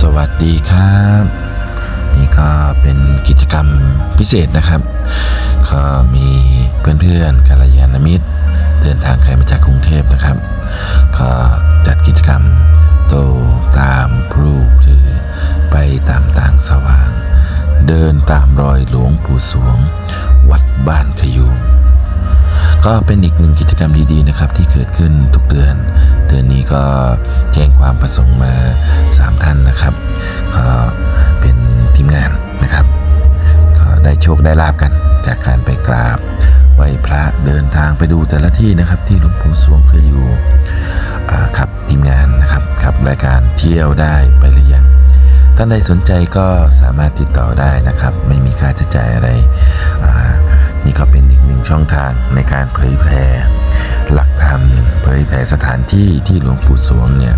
สวัสดีครับ นี่ก็เป็นกิจกรรมพิเศษนะครับ ก็มีเพื่อนๆกัลยาณมิตร เดินทางไกลมาจากกรุงเทพนะครับ ก็จัดกิจกรรมโตตามพรูหรือไปตามทางสว่าง เดินตามรอยหลวงปู่สวง วัดบ้านขยูง ก็เป็นอีกหนึ่งกิจกรรมดีๆนะครับที่เกิดขึ้นทุกเดือน เดือนนี้ก็แจ้งความประสงค์มา 3 ท่านนะครับ ก็เป็นทีมงานนะครับก็ได้โชคได้ลาบกัน จากการไปกราบไหว้พระเดินทางไปดูแต่ละที่นะครับ ที่หลวงปู่สวงเคยอยู่อ่าครับทีมงานนะครับครับรายการเที่ยวได้ไปหรือยังท่านใดสนใจก็สามารถติดต่อได้นะครับ ไม่มีค่าใช้จ่ายอะไรอ่า นี่ก็เป็นอีกหนึ่งช่องทางในการเผยแพร่หลักธรรมเผยแพร่สถานที่ที่หลวงปู่สวงเนี่ย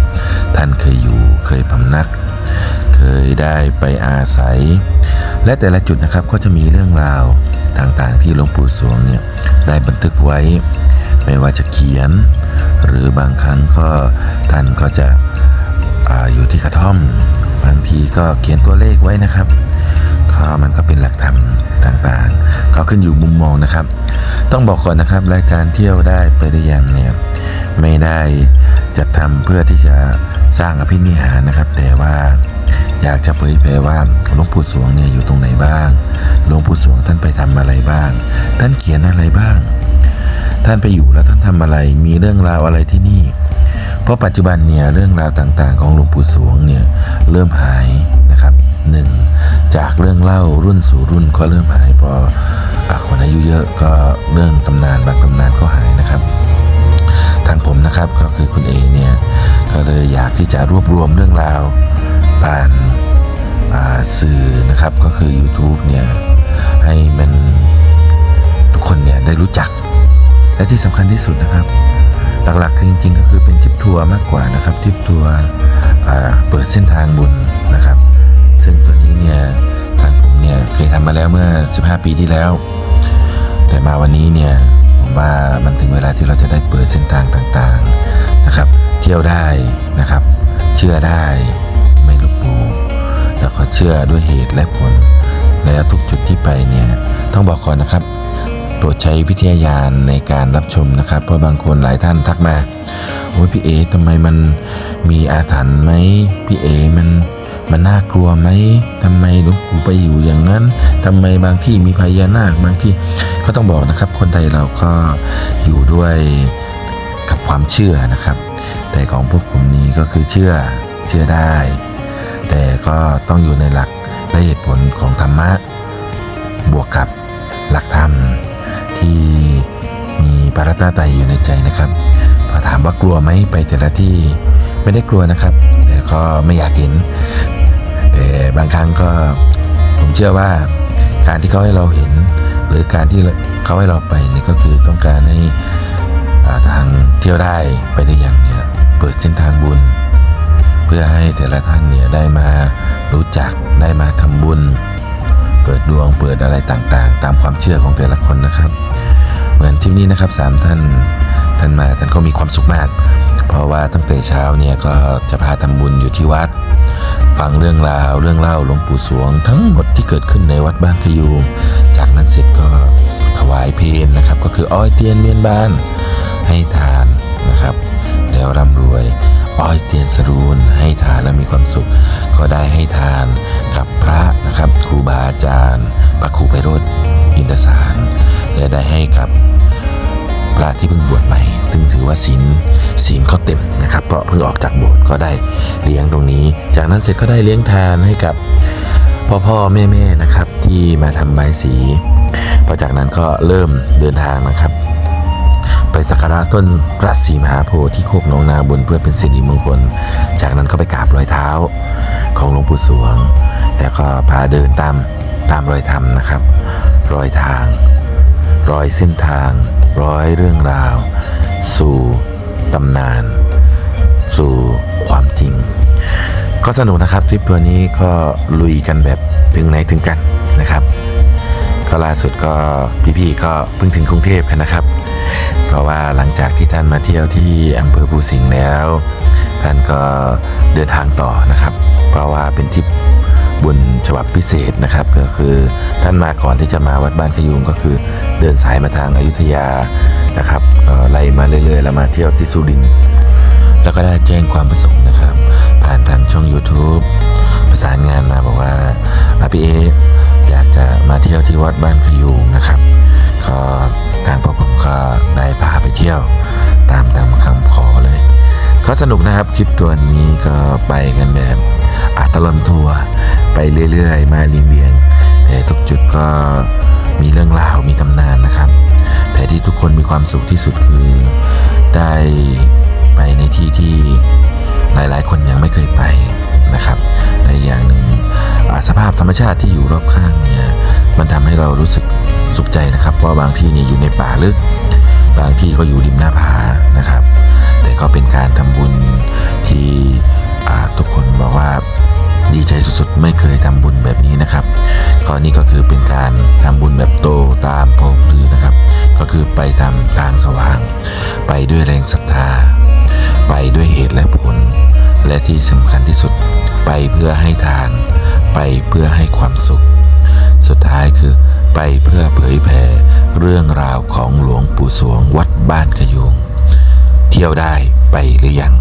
ท่านเคยอยู่เคยพำนัก เคยได้ไปอาศัย และแต่ละจุดนะครับก็จะมีเรื่องราวต่างๆ ที่หลวงปู่สวงเนี่ยได้บันทึกไว้ ไม่ว่าจะเขียน หรือบางครั้งก็ท่านก็จะออยู่ที่กระท่อม บางทีก็เขียนตัวเลขไว้นะครับ ก็มันก็เป็นหลักธรรมต่างๆ ก็ขึ้นอยู่มุมมองนะครับ ต้องบอกก่อนนะครับรายการเที่ยวได้ไปหรือยังเนี่ยไม่ได้จัดทำเพื่อที่จะสร้างอภินิหารนะครับ แต่ว่าอยากจะเผยแพร่ว่าหลวงปู่สวงเนี่ยอยู่ตรงไหนบ้างหลวงปู่สวงท่านไปทำอะไรบ้าง ท่านเขียนอะไรบ้าง ท่านไปอยู่แล้วท่านทำอะไรมีเรื่องราวอะไรที่นี่ เพราะปัจจุบันเนี่ยเรื่องราวต่างๆ ของหลวงปู่สวงเนี่ยเริ่มหาย หนึ่งจากเรื่องเล่ารุ่นสู่รุ่นก็เริ่มหายพอคนอายุเยอะก็เรื่องตำนานบางตำนานก็หายนะครับ ทางผมนะครับก็คือคุณเอเนี่ยก็เลยอยากที่จะรวบรวมเรื่องราวผ่านาสื่อนะครับก็คือ YouTube เนี่ยให้มันทุกคนเนี่ยได้รู้จัก และที่สำคัญที่สุดนะครับ หลักๆจริงๆ ก็คือเป็นทริปทัวร์มากกว่านะครับทริปทัวร์เปิดเส้นทางบุญ เนี่ยทางผมเนี่ยเคยทำมาแล้วเมื่อ 15 ปีที่แล้ว แต่มาวันนี้เนี่ยผมว่ามันถึงเวลาที่เราจะได้เปิดเส้นทางต่างๆนะครับ เที่ยวได้นะครับ เชื่อได้ไม่ลบหลู่แล้วก็เชื่อด้วยเหตุและผล และทุกจุดที่ไปเนี่ยต้องบอกก่อนนะครับโปรดใช้วิทยาญาณในการรับชมนะครับ เพราะบางคนหลายท่านทักมาโอ้ยพี่เอทำไมมันมีอาถรรพ์ไหมพี่เอมัน มันน่ากลัวไหมทำไมหลวงปู่ไปอยู่อย่างนั้นทำไมบางที่มีพญานาคบางที่ก็ต้องบอกนะครับ คนไทยเราก็อยู่ด้วยกับความเชื่อนะครับ แต่ของพวกผมนี้ก็คือเชื่อเชื่อได้ แต่ก็ต้องอยู่ในหลักและเหตุผลของธรรมะ บวกกับหลักธรรมที่มีปรัตตาไตอยู่ในใจนะครับพอถามว่ากลัวไหมไปแต่ละที่ ไม่ได้กลัวนะครับ แต่ก็ไม่อยากเห็นแต่บางครั้งก็ผมเชื่อว่าการที่เขาให้เราเห็น หรือการที่เขาให้เราไปนี่ก็คือต้องการให้าทางเที่ยวได้ไปได้อย่างเนี่ยเปิดเส้นทางบุญ เพื่อให้แต่ละท่านเนี่ยได้มารู้จักได้มาทำบุญ เปิดดวงเปิดอะไรต่างๆ ตามความเชื่อของแต่ละคนนะครับ เหมือนทริปนี้นะครับสามท่านท่านมาท่านก็มีความสุขมาก เพราะว่าตั้งแต่เช้าเนี่ยก็จะพาทำบุญอยู่ที่วัด ฟังเรื่องราวเรื่องเล่าหลวงปู่สวง ทั้งหมดที่เกิดขึ้นในวัดบ้านขยูงจากนั้นเสร็จก็ถวายเพลนนะครับ ก็คืออ้อยเตียนเมียนบ้านให้ทานนะครับ แล้วร่ำรวยอ้อยเตียนสรูนให้ทานแล้วมีความสุข ก็ได้ให้ทานกับพระนะครับ ครูบาอาจารย์พระครูไพโรธอินทสารและได้ให้กับ พระที่เพิ่งบวชใหม่ซึงถือว่าศีลศีลเขาเต็มนะครับ เพราะเพิ่งออกจากโบสถ์ก็ได้เลี้ยงตรงนี้ จากนั้นเสร็จก็ได้เลี้ยงทานให้กับพ่อพ่อแม่แม่นะครับที่มาทำใบสีพอจากนั้นก็เริ่มเดินทางนะครับ ไปสักการะต้นพระศรีมหาโพธิ์ที่โคกหนองนาบุญเพื่อเป็นสิริมงคล จากนั้นก็ไปกราบรอยเท้าของหลวงปู่สวง แล้วก็พาเดินตามตามรอยธรรมนะครับ รอยทาง ร้อยเส้นทาง ร้อยเรื่องราว สู่ตำนาน สู่ความจริง ก็สนุกนะครับทริปตัวนี้ก็ลุยกันแบบถึงไหนถึงกันนะครับ ก็ล่าสุดก็พี่ๆก็เพิ่งถึงกรุงเทพกันนะครับ เพราะว่าหลังจากที่ท่านมาเที่ยวที่อำเภอภูสิงห์แล้ว ท่านก็เดินทางต่อนะครับ เพราะว่าเป็นทริป บุญฉบับพิเศษนะครับก็คือท่านมาก่อนที่จะมาวัดบ้านขยุงก็คือ เดินสายมาทางอายุทยานะครับไล่มาเรื่อยๆ แล้วมาเที่ยวที่สุรินทร์แล้วก็ได้แจ้งความประสงค์นะครับ ผ่านทางช่อง YouTube ประสานงานมาบอกว่าอาพีเออยากจะมาเที่ยวที่วัดบ้านขยุงนะครับ ก็ทางพวกผมก็ได้พาไปเที่ยวตามตามคำขอเลยก็สนุกนะครับคลิปตัวนี้ก็ไปกันแบบอาตลอนทัวร์ ไปเรื่อยๆ มาเรียงๆแต่ทุกจุดก็มีเรื่องราวมีตำนานนะครับ แต่ที่ทุกคนมีความสุขที่สุดคือได้ไปในที่ที่หลายๆ คนยังไม่เคยไปนะครับและอย่างหนึ่งสภาพธรรมชาติที่อยู่รอบข้างเนี่ยมันทำให้เรารู้สึกสุขใจนะครับ เพราะบางที่เนี่ยอยู่ในป่าลึก บางที่ก็อยู่ริมหน้าผานะครับ แต่ก็เป็นการทำบุญที่ทุกคนบอกว่า ดีใจสุดๆ ไม่เคยทำบุญแบบนี้นะครับก็นี่ก็คือเป็นการทำบุญแบบโตตามโพหรือนะครับ ก็คือไปตามทางสว่าง ไปด้วยแรงศรัทธา ไปด้วยเหตุและผล และที่สำคัญที่สุดไปเพื่อให้ทาน ไปเพื่อให้ความสุข สุดท้ายคือไปเพื่อเผยแผ่เรื่องราวของหลวงปู่สวงวัดบ้านขยุงเที่ยวได้ไปหรือยัง